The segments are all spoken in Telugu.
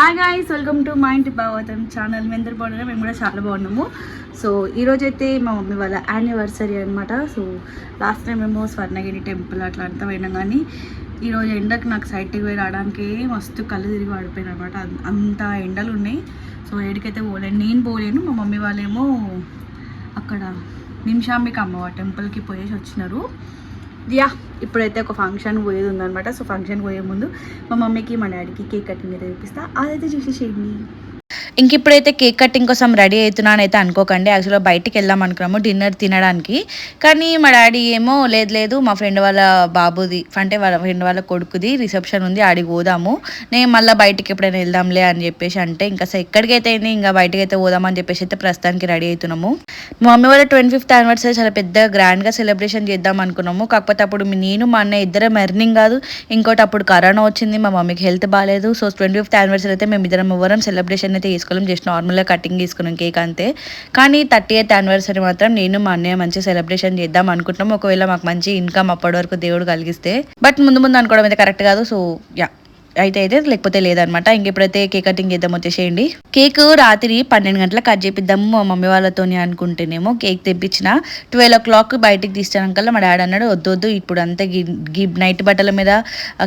హాయ్ గాయస్ వెల్కమ్ టు మా ఇంటి భాగవతం ఛానల్ మేము అందరు బాగున్నారు? మేము కూడా చాలా బాగున్నాము. సో ఈరోజైతే మా మమ్మీ వాళ్ళ యానివర్సరీ అనమాట సో లాస్ట్ టైం మేము స్వర్ణగిరి టెంపుల్ అట్లా అంతా పోయినాం కానీ ఈరోజు ఎండకు నాకు సైట్కి పోయి రావడానికి మస్తు కళ్ళు తిరిగి పడిపోయాను అనమాట అంత ఎండలు ఉన్నాయి. సో ఏడికైతే పోలేను నేను పోలేను. మా మమ్మీ వాళ్ళేమో అక్కడ నిమిషాంబిక అమ్మవారి టెంపుల్కి పోయేసి వచ్చినారు. యా ఇప్పుడైతే ఒక ఫంక్షన్ పోయేది ఉందనమాట సో ఫంక్షన్ పోయే ముందు మా మమ్మీకి మా డాడీకి కేక్ కటింగ్ అయితే చూపిస్తా. అదైతే చూసేసేయండి. ఇంక ఇప్పుడైతే కేక్ కటింగ్ కోసం రెడీ అవుతున్నాను అయితే అనుకోకండి. యాక్చువల్గా బయటికి వెళ్దాం అనుకున్నాము డిన్నర్ తినడానికి. కానీ మా డాడీ ఏమో లేదు లేదు మా ఫ్రెండ్ వాళ్ళ బాబుది అంటే వాళ్ళ ఫ్రెండ్ వాళ్ళ కొడుకుది రిసెప్షన్ ఉంది ఆడికి పోదాము. నేను మళ్ళీ బయటికి ఎప్పుడైనా వెళ్దాంలే అని చెప్పేసి అంటే ఇంకా అసలు ఎక్కడికైతే అయింది ఇంకా బయటకి అయితే పోదామని చెప్పేసి అయితే ప్రస్తుతానికి రెడీ అవుతున్నాము. మా మమ్మీ వాళ్ళ ట్వంటీ ఫిఫ్త్ యానివర్సరీ చాలా పెద్ద గ్రాండ్గా సెలబ్రేషన్ చేద్దాం అనుకున్నాము. కాకపోతే అప్పుడు నేను మా అన్న ఇద్దరం ఎర్నింగ్ కాదు. ఇంకోటి అప్పుడు కరోనా వచ్చింది మా మమ్మీకి హెల్త్ బాగాలేదు సో ట్వంటీ ఫిఫ్త్ యానివర్సరీ అయితే మేము ఇద్దరం ఎవరం సెలబ్రేషన్ అయితే చేసుకోలేం జస్ట్ నార్మల్గా కటింగ్ తీసుకున్నాం కేక్ అంతే. కానీ థర్టీ ఎయిత్ యానివర్సరీ మాత్రం నేను మా అన్నయ్య మంచి సెలబ్రేషన్ చేద్దాం అనుకుంటున్నాం. ఒకవేళ మాకు మంచి ఇన్కమ్ అప్పటి వరకు దేవుడు కలిగిస్తే. బట్ ముందు ముందు అనుకోవడం అయితే కరెక్ట్ కాదు. So yeah. అయితే అయితే లేకపోతే లేదనమాట. ఇంకెప్పుడైతే కేక్ కటింగ్ చేద్దాం వచ్చేసేయండి. కేక్ రాత్రి పన్నెండు గంటలకు కట్ చేపిద్దాము. మా మమ్మీ వాళ్ళతోని అనుకుంటేనేమో కేక్ తెప్పించిన. ట్వెల్వ్ ఓ క్లాక్ బయటికి తీస్తానికల్లా మా డాడీ అన్నాడు వద్దు వద్దు ఇప్పుడు అంతా గి గి నైట్ బట్టల మీద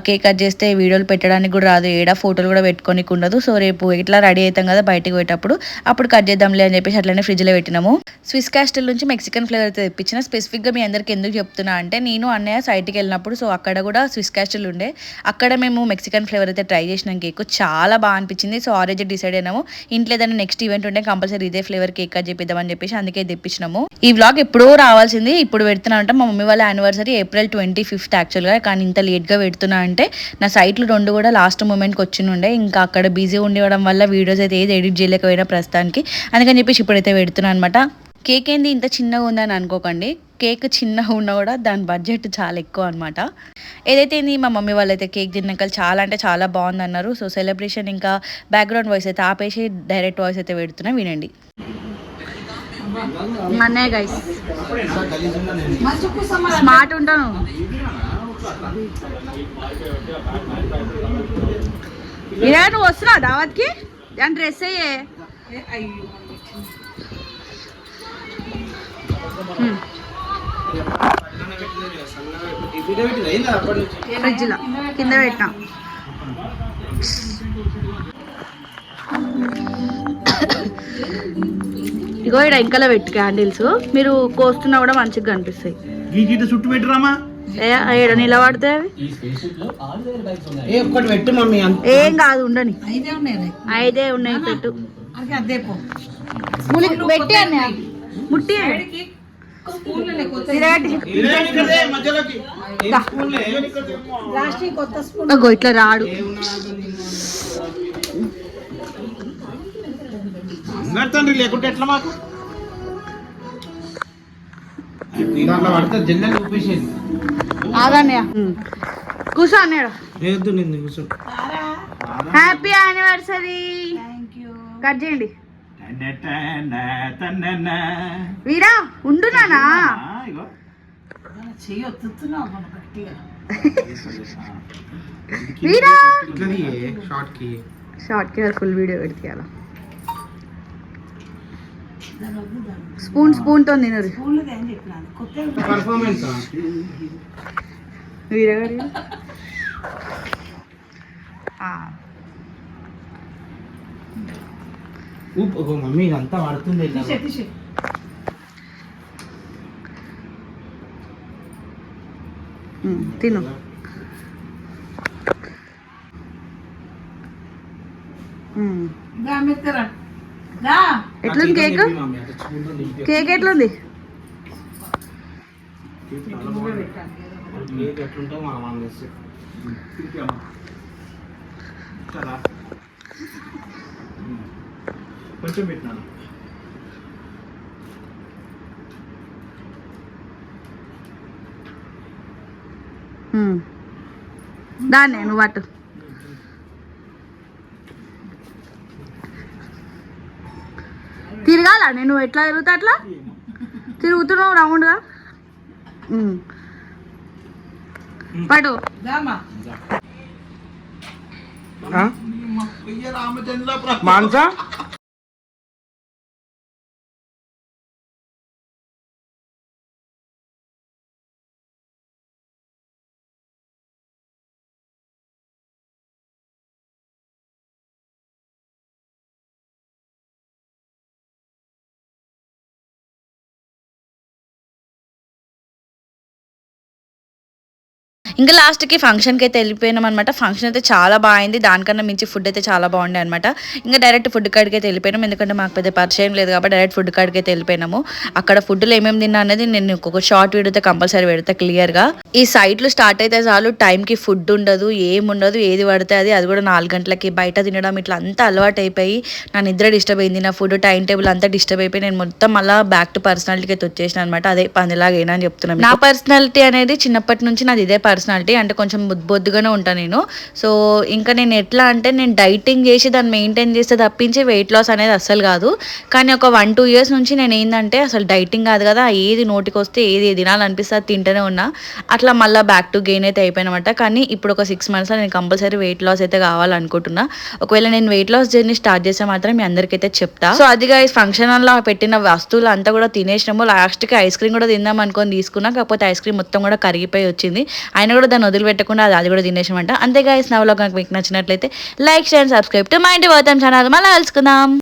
కేక్ కట్ చేస్తే వీడియోలు పెట్టడానికి కూడా రాదు. ఏడా ఫోటోలు కూడా పెట్టుకోనికి ఉండదు. సో రేపు ఇట్లా రెడీ అవుతాం కదా బయటకు పోయేటప్పుడు అప్పుడు కట్ చేద్దాంలే అని చెప్పేసి అట్లనే ఫ్రిడ్జ్లో పెట్టినాము. స్విస్ క్యాస్టల్ నుంచి మెక్సికన్ ఫ్లేవర్ అయితే తెప్పించిన. స్పెసిఫిక్గా మీ అందరికి ఎందుకు చెప్తున్నా అంటే నేను అన్నయ్య సైట్కి వెళ్ళినప్పుడు సో అక్కడ కూడా స్విస్ క్యాస్టల్ ఉండే. అక్కడ మేము మెక్సికన్ ఫ్లేవర్ అయితే ట్రై చేసినాం కేక్ చాలా బాగా అనిపించింది. సో ఆరెంజ్ డిసైడ్ అయినాము. ఇంట్లో ఏదైనా నెక్స్ట్ ఈవెంట్ ఉంటే కంపల్సరీ ఇదే ఫ్లేవర్ కేక్ అని చెప్పిద్దామని చెప్పేసి అందుకే తెప్పించినాము. ఈ వ్లాగ్ ఎప్పుడో రావాల్సింది. ఇప్పుడు పెడుతున్నా అంటే మా మమ్మీ వాళ్ళ యానివర్సరీ ఏప్రిల్ ట్వంటీ ఫిఫ్త్ యాక్చువల్గా కానీ ఇంత లేట్గా పెడుతున్నా అంటే నా సైట్లు రెండు కూడా లాస్ట్ మూమెంట్కి వచ్చి ఉండే. ఇంకా అక్కడ బిజీ ఉండడం వల్ల వీడియోస్ అయితే ఏది ఎడిట్ చేయలేకపోయినా ప్రస్తుతానికి. అందుకని చెప్పేసి ఇప్పుడైతే పెడుతున్నాను అనమాట కేక్ ఏంది? ఇంత చిన్నగా ఉందని అనుకోకండి. కేక్ చిన్నగా ఉన్నా కూడా దాని బడ్జెట్ చాలా ఎక్కువ అనమాట ఏదైతే ఏంది? మా మమ్మీ వాళ్ళైతే కేక్ తిన్నాక చాలా అంటే చాలా బాగుంది అన్నారు సో సెలబ్రేషన్ ఇంకా బ్యాక్గ్రౌండ్ వాయిస్ అయితే ఆపేసి డైరెక్ట్ వాయిస్ అయితే పెడుతున్నా. వినండి. గైస్ స్మార్ట్ ఉంటాను నువ్వు. వస్తున్నావు దావత్కి? దాని డ్రెస్ అయ్యే. ఫ్రిడ్జ్లో కింద పెట్టినా. ఇగో ఇక్కడ ఇంకలో పెట్టు క్యాండిల్స్ మీరు కోస్తున్నా కూడా మంచిగా కనిపిస్తాయి. చుట్టూ పెట్టురామా నిలబడితే ఏ పెట్టు కాదు ఉండని. ఐదే ఉన్నాయి పెట్టు. ములి- పెట్టి. ముట్టి. అగో ఇట్లా రాడు. తండ్రి లేకుంటే ఎట్లా మాకు? కూర్చో హ్యాపీ యానివర్సరీ కట్ చేయండి. వీరా ఉండునానా ఇగో. వీరా షార్ట్కి. షార్ట్కి ఫుల్ వీడియో పెడితే అలా స్పూన్ స్పూన్తో తినరు. పర్ఫార్మెన్స్ వీరగాడి ఊపు ఓ మమ్మీ ఇదంతా పడుతుంది ఇలా. తిను. ఎట్లుంది కేక్. కేక్ ఎట్లుంది? కేక్ ఎట్లుంటే మా అమ్మ చేస్తే. కదా? కొంచెం పెట్టినాను. దాన్నే నువ్వు అటు. తిరగాల నేను? ఎట్లా తిరుగుతా అట్లా? తిరుగుతున్నావు రౌండ్గా. పడు. ఆ? ఇంకా లాస్ట్కి ఫంక్షన్కి అయితే వెళ్ళిపోయినాం అనమాట ఫంక్షన్ అయితే చాలా బాగుంది దానికన్నా మించి ఫుడ్ అయితే చాలా బాగుండే అనమాట ఇంకా డైరెక్ట్ ఫుడ్ కాడికి అయితే వెళ్ళిపోయినాం. ఎందుకంటే మాకు పెద్ద పరిచయం లేదు కాబట్టి డైరెక్ట్ ఫుడ్ కాడికి అయితే వెళ్ళిపోయినాము. అక్కడ ఫుడ్లో ఏమేమి తిన్నా అనేది నేను ఒక షార్ట్ వీడియోతో కంపల్సరీ పెడతా క్లియర్గా. ఈ సైట్లు స్టార్ట్ అయితే చాలు. టైంకి ఫుడ్ ఉండదు ఏం ఉండదు ఏది పడితే అది. అది కూడా నాలుగు గంటలకి. బయట తినడం ఇట్లా అంతా అలవాటు అయిపోయి నా నిద్ర డిస్టర్బ్ అయింది నా ఫుడ్ టైం టేబుల్ అంతా డిస్టర్బ్ అయిపోయి నేను మొత్తం మళ్ళీ బ్యాక్ టు పర్సనాలిటీకి అయితే వచ్చేసిన అనమాట అదే పందిలాగా ఏనా అని చెప్తున్నాను నా పర్సనాలిటీ అనేది చిన్నప్పటి నుంచి నాది ఇదే పర్సనాలిటీ అంటే కొంచెం బొద్దు బొద్దుగానే ఉంటాను నేను. సో ఇంకా నేను ఎట్లా అంటే నేను డైటింగ్ చేసి దాన్ని మెయింటైన్ చేస్తే తప్పించి వెయిట్ లాస్ అనేది అస్సలు కాదు. కానీ ఒక వన్ టూ ఇయర్స్ నుంచి నేను ఏంటంటే అసలు డైటింగ్ కాదు కదా ఏది నోటికి వస్తే ఏది తినాలనిపిస్తే అది తింటూనే ఉన్నా. అట్లా మళ్ళీ బ్యాక్ టు గెయిన్ అయితే అయిపోయినమాట. కానీ ఇప్పుడు ఒక సిక్స్ మంత్స్లో నేను కంపల్సరీ వెయిట్ లాస్ అయితే కావాలనుకుంటున్నా. ఒకవేళ నేను వెయిట్ లాస్ జర్నీ స్టార్ట్ చేస్తే మాత్రం మీ అందరికైతే చెప్తా. సో అది ఫంక్షన్ హాల్లో పెట్టిన వస్తువులు అంతా కూడా తినేసినాము. లాస్ట్కి ఐస్ క్రీమ్ కూడా తిందాం అనుకొని తీసుకున్నా. కాకపోతే ఐస్ క్రీమ్ మొత్తం కూడా కరిగిపోయి వచ్చింది. ఆయన కూడా దాన్ని వదిలిపెట్టకుండా అది అది కూడా తినేసామంట. అంతే గాయస్ నా వ్లాగ్ మీకు నచ్చినట్లయితే like share subscribe to mind వర్తం channel మళ్ళీ కలుసుకుందాం.